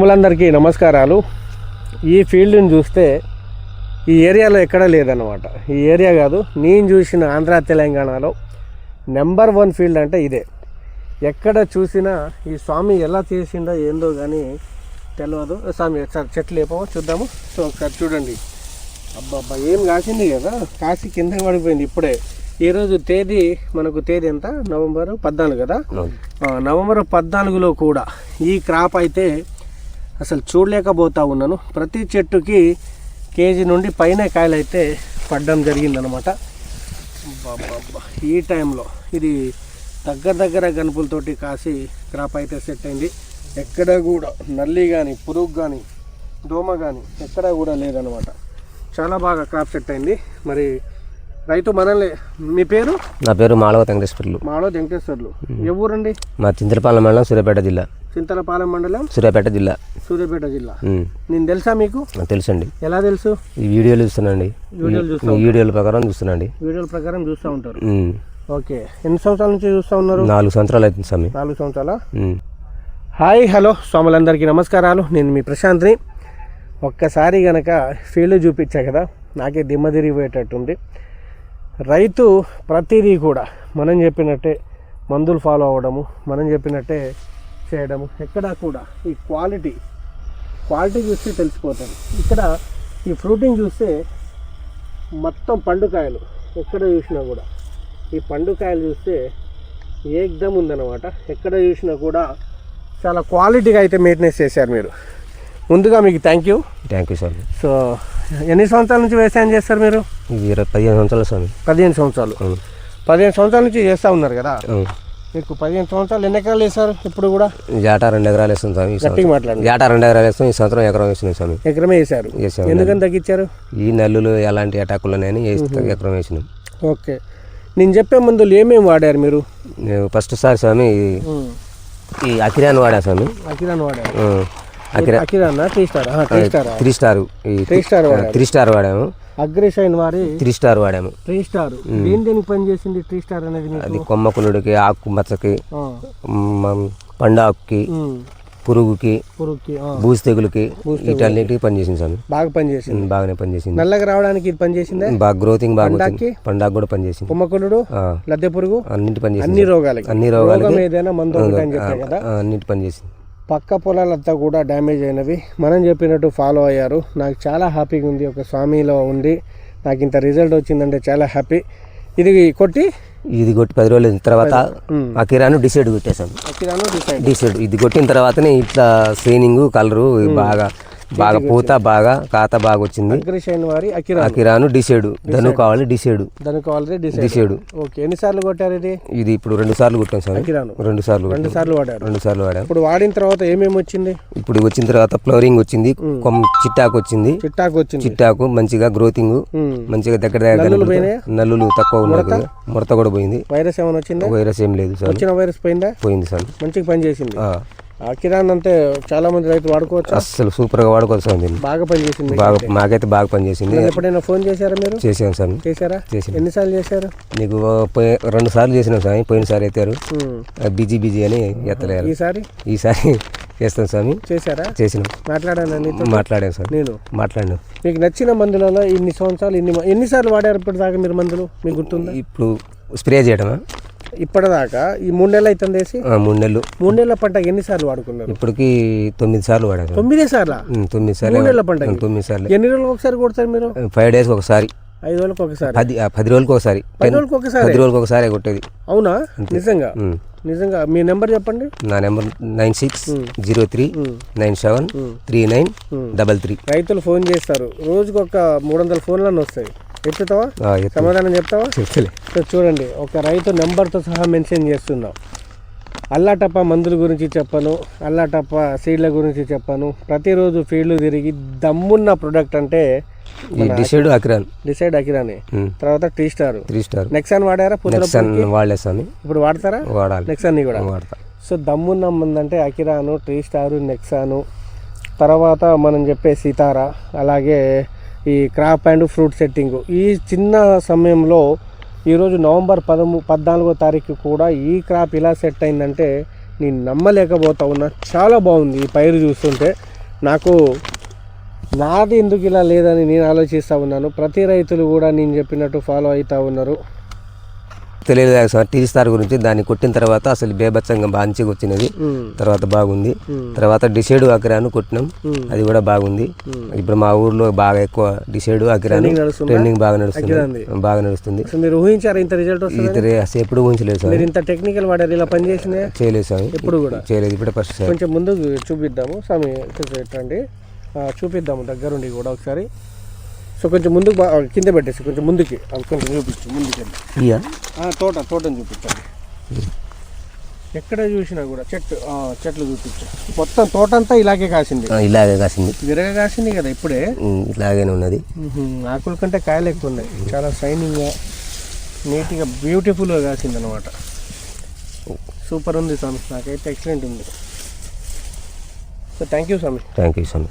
తమ్ములందరికీ నమస్కారాలు. ఈ ఫీల్డ్ని చూస్తే ఈ ఏరియాలో ఎక్కడా లేదన్నమాట. ఈ ఏరియా కాదు నేను చూసిన ఆంధ్ర తెలంగాణలో నెంబర్ వన్ ఫీల్డ్ అంటే ఇదే. ఎక్కడ చూసినా ఈ స్వామి ఎలా చేసిండో ఏందో కానీ తెలియదు స్వామి ఒకసారి చెట్లు లేపమో? చూద్దాము. సో ఒకసారి చూడండి. అబ్బబ్బా ఏం కాసింది కదా? కాసి కింద పడిపోయింది ఇప్పుడే. ఈరోజు తేదీ మనకు తేదీ ఎంత? నవంబర్ పద్నాలుగు కదా? నవంబర్ పద్నాలుగులో కూడా ఈ క్రాప్ అయితే అసలు చూడలేకపోతా ఉన్నాను. ప్రతి చెట్టుకి కేజీ నుండి పైన కాయలు అయితే పడడం జరిగిందనమాట. ఈ టైంలో ఇది దగ్గర దగ్గర గనుపులతోటి కాసి క్రాప్ అయితే సెట్ అయింది. ఎక్కడ కూడా నల్లి కానీ పురుగు కానీ దోమ కానీ ఎక్కడ కూడా లేదనమాట. చాలా బాగా క్రాప్ సెట్ అయింది. మరి రైతు మనల్ని మీ పేరు? నా పేరు మాళవ వెంకటేశ్వర్లు. మాలో వెంకటేశ్వర్లు. ఏ ఊరండి? మా చింతలపాలెం మండలం సూర్యాపేట జిల్లా. చింతలపాలెం మండలం సూర్యాపేట జిల్లా. సూర్యాపేట జిల్లా. నేను తెలుసా మీకు? తెలుసండి. ఎలా తెలుసు? ఈ వీడియోలు చూస్తున్నాండి వీడియోలు చూస్తా వీడియోల ప్రకారం చూస్తున్నాండి వీడియోల ప్రకారం చూస్తూ ఉంటారు. ఓకే. ఎన్ని సంవత్సరాల నుంచి చూస్తూ ఉన్నారు? నాలుగు సంవత్సరాలు అవుతుంది స్వామి. నాలుగు సంవత్సరాల. Hi hello. స్వాములందరికీ నమస్కారాలు. నేను మీ ప్రశాంత్ని. ఒక్కసారి గనక ఫీల్డ్ చూపించా కదా నాకే దిమ్మ తిరిగిపోయేటట్టుంది. రైతు ప్రతిదీ కూడా మనం చెప్పినట్టే మందులు ఫాలో అవ్వడము మనం చెప్పినట్టే చేయడము ఎక్కడా కూడా ఈ క్వాలిటీ క్వాలిటీ చూస్తే తెలిసిపోతుంది. ఇక్కడ ఈ ఫ్రూటింగ్ చూస్తే మొత్తం పండుకాయలు ఎక్కడ చూసినా కూడా. ఈ పండుకాయలు చూస్తే ఏకదమ్ ఉందన్నమాట. ఎక్కడ చూసినా కూడా చాలా క్వాలిటీగా అయితే మెయింటెనెన్స్ చేశారు మీరు. ముందుగా మీకు థ్యాంక్ యూ థ్యాంక్ యూ స్వామి సో ఎన్ని సంవత్సరాల నుంచి వ్యవసాయం చేస్తారు మీరు? పదిహేను సంవత్సరాలు స్వామి. పదిహేను సంవత్సరాలు. పదిహేను సంవత్సరాల నుంచి చేస్తూ ఉన్నారు కదా. మీకు పదిహేను సంవత్సరాలు ఎన్ని ఎకరాలు వేస్తారు ఇప్పుడు కూడా? జాటా రెండు ఎకరాలు వేస్తాం స్వామి గట్టిగా. మాట్లాడండి. జాటా రెండు ఎకరాలు వేస్తాం ఈ సంవత్సరం ఎకరం వేసినాం స్వామి. ఎకరమే వేశారు. వేసాం ఎందుకని తగ్గించారు? ఈ నల్లులు ఎలాంటి అటాకులు వేస్తాం ఎకరం వేసినాం. ఓకే. నేను చెప్పే మందులు ఏమేమి వాడారు మీరు? ఫస్ట్ సారి స్వామి ఈ- అకిరాన్ వాడా స్వామి. అకిరాన్ వాడారు అకిరానా three star? Three star? Three star వాడాము. అగ్రిషైన్ వారి త్రీ స్టార్ వాడాము. త్రీ స్టార్ దేని దేనికి పనిచేసింది త్రీ స్టార్ అనేది అది మీకు కొమ్మకులుడికి ఆకు మచ్చకి పండాకుకి ఉమ్, పురుగుకి బూజు తెగులకి వీటన్నిటికి పనిచేసింది స్వామి. బాగా పనిచేసింది మ్, బాగానే పనిచేసింది నల్లగా రావడానికి ఇది పనిచేసిందే బాగా గ్రోతింగ్ బాగా పండాకి? కూడా పనిచేసింది కొమ్మకులుడు ఆ, లద్దె పురుగు అన్నిటి పనిచేసింది అన్ని రోగాలకి. అన్ని రోగాలకి రోగం ఏదైనా మందు అన్నిటి పనిచేసింది పక్క పొలాలంతా కూడా డ్యామేజ్ అయినవి. మనం చెప్పినట్టు ఫాలో అయ్యారు. నాకు చాలా హ్యాపీగా ఉంది. ఒక స్వామిలో ఉండి నాకు ఇంత రిజల్ట్ వచ్చిందంటే చాలా హ్యాపీ. ఇది కొట్టి ఇది కొట్టి పది రోజుల తర్వాత ఆ కిరాను డిసైడ్ కొట్టేసాం అకిరాను డిసైడ్. డిసైడ్. ఇది కొట్టిన తర్వాతనే ఇట్లా స్క్రీనింగ్ కలరు బాగా బాగా పూత బాగా కాత బాగా వచ్చింది. అగ్రిషైన్ వారి అకిరా ఆ కిరాను డిసైడ్. ధను కావాలి డిసైడ్. డిసైడ్. డిసైడ్. ఓకే ఎన్నిసార్లు కొట్టారు ఇది? ఇది ఇప్పుడు రెండు సార్లు కొట్టాం సార్. అకిరాను రెండు సార్లు. రెండు సార్లు వాడారు. రెండు సార్లు వాడాం. ఇప్పుడు వాడిన తర్వాత ఏమేమి వచ్చింది? ఇప్పుడు వచ్చిన తర్వాత ఫ్లవరింగ్ వచ్చింది చిట్టాకు వచ్చింది. చిట్టాకు వచ్చింది. చిట్టాకు మంచిగా గ్రోతింగ్. మంచిగా దగ్గర దగ్గర నల్లులు తక్కువ ఉన్నాయి కదా. ముడత కూడా పోయింది. వైరస్ ఏమైనా వచ్చిందా? వైరస్ ఏం లేదు సార్. వచ్చిన వైరస్ పోయిందా? పోయింది సార్. మంచిగా పనిచేసింది. ఆ, ఆ. కిరాన్ అంటే చాలా మంది రైతులు వాడుకోవచ్చు? అస్సలు సూపర్గా వాడుకోవచ్చు దీన్ని. బాగా పనిచేసింది బాగా మాకైతే బాగా పనిచేసింది ఎప్పుడైనా ఫోన్ చేశారా మీరు? చేసాం సార్. చేశారా? చేసాం ఎన్నిసార్లు చేశారు? నీకు రెండు సార్లు చేసినాం స్వామి. పోయినసారి ఎత్తారు. బిజీ బిజీ అని ఎత్తలేరు. ఈసారి? ఈసారి చేస్తాం స్వామి. చేశారా? చేసినాం. మాట్లాడాను నీతో? మాట్లాడాం సార్. నేను? మాట్లాడినాం. మీకు నచ్చిన మందులలో ఇన్ని సంవత్సరాలు ఇన్ని ఎన్నిసార్లు వాడారు ఇప్పటిదాకా మీరు మందులు? మీకు గుర్తుందా? ఇప్పుడు స్ప్రే చేయడమా ఇప్పటిదాకా ఈ మూడు నెలలు అవుతుంది వేసి? ఆ, మూడు నెలలు. మూడు నెలల పంటకి ఎన్నిసార్లు వాడుకున్నారు? ఇప్పటికి తొమ్మిది సార్లు వాడాం సార్. తొమ్మిదే సార్లా? తొమ్మిది సార్లు మూడు నెలల పంటకి తొమ్మిది సార్లు. ఎన్ని రోజులకు ఒకసారి కొడతారు మీరు? ఫైవ్ డేస్కి ఒకసారి. ఐదు రోజులకు ఒకసారి. పది పది రోజులకి ఒకసారి. పది రోజులకు ఒకసారి. పది రోజులకి ఒకసారి కొట్టేది. అవునా? నిజంగా. నిజంగా? మీ నెంబర్ చెప్పండి. నా number nine six zero three nine seven three nine double three. రైతులు ఫోన్ చేస్తారు. రోజుకు ఒక మూడు వందల ఫోన్లన్నీ వస్తాయి. ఎత్తుతావా. సమాధానం చెప్తావా? చెప్తలే. సో చూడండి ఒక రైతు నెంబర్తో సహా మెన్షన్ చేస్తున్నాం. అల్లాటప్ప మందుల గురించి చెప్పను అల్లాటప్ప సీడ్ల గురించి చెప్పను. ప్రతిరోజు ఫీల్డ్ తిరిగి దమ్మున్న ప్రొడక్ట్ అంటే డిసైడ్ అకిరాన్ డిసైడ్ అకిరానే. తర్వాత tea star. Three star. Nexon వాడారా పుత్ర నెక్స్ట్ వాడలే స్వామి. ఇప్పుడు వాడతారా? వాడాలి. నెక్సాన్ని కూడా. వాడతా. సో దమ్మున్న మందంటే అకిరాను టీ స్టారు నెక్సాను. తర్వాత మనం చెప్పే సితారా అలాగే ఈ క్రాప్ అండ్ ఫ్రూట్ సెట్టింగ్. ఈ చిన్న సమయంలో ఈరోజు నవంబర్ పదము పద్నాలుగో తారీఖు కూడా ఈ క్రాప్ ఇలా సెట్ అయిందంటే నేను నమ్మలేకపోతా ఉన్నా చాలా బాగుంది ఈ పైరు చూస్తుంటే. నాకు నాది ఎందుకు ఇలా లేదని నేను ఆలోచిస్తూ ఉన్నాను. ప్రతి రైతులు కూడా నేను చెప్పినట్టు ఫాలో అవుతూ ఉన్నారు. తెలియదు సార్. టీ స్టార్ గురించి దాన్ని కొట్టిన తర్వాత అసలు బేబత్సంగా మంచిగా వచ్చినది. తర్వాత బాగుంది. తర్వాత డిసైడ్ అకిరాను కొట్టినాం. అది కూడా బాగుంది. ఇప్పుడు మా ఊర్లో బాగా ఎక్కువ డిసైడ్ అకిరాను నడుస్తుందా? ట్రెండింగ్ బాగా నడుస్తుంది. బాగా నడుస్తుంది. మీరు ఊహించారు ఇంత రిజల్ట్ వస్తుంది అసలు ఎప్పుడు ఉంచలేదు సార్. ఇంత టెక్నికల్ వాడారు ఇలా పనిచేసిందే చేయలేదు సార్. ఎప్పుడు కూడా? చేయలేదు ఇప్పుడే ఫస్ట్ సార్. కొంచెం ముందు చూపిద్దాము. స్వామి చూపిద్దాము దగ్గరుండి కూడా ఒకసారి. సో కొంచెం ముందుకు కింద పెట్టేసి కొంచెం ముందుకి అది కొంచెం చూపించు ముందుకి ఇయ్యా? ఆ, తోట తోటని చూపించండి. ఎక్కడ చూసినా కూడా చెట్టు చెట్లు చూపించు. మొత్తం తోట అంతా ఇలాగే కాసింది. ఇలాగే కాసింది. విరగ కాసింది కదా ఇప్పుడే? ఉమ్, ఇలాగనే ఉన్నది. ఆకుల కంటే కాయలు ఎక్కువ ఉన్నాయి. చాలా షైనింగ్గా నీట్గా బ్యూటిఫుల్గా కాసింది అనమాట సూపర్ ఉంది స్వామి నాకైతే ఎక్సలెంట్ ఉంది. సో థ్యాంక్ యూ స్వామి. Thank you Swamy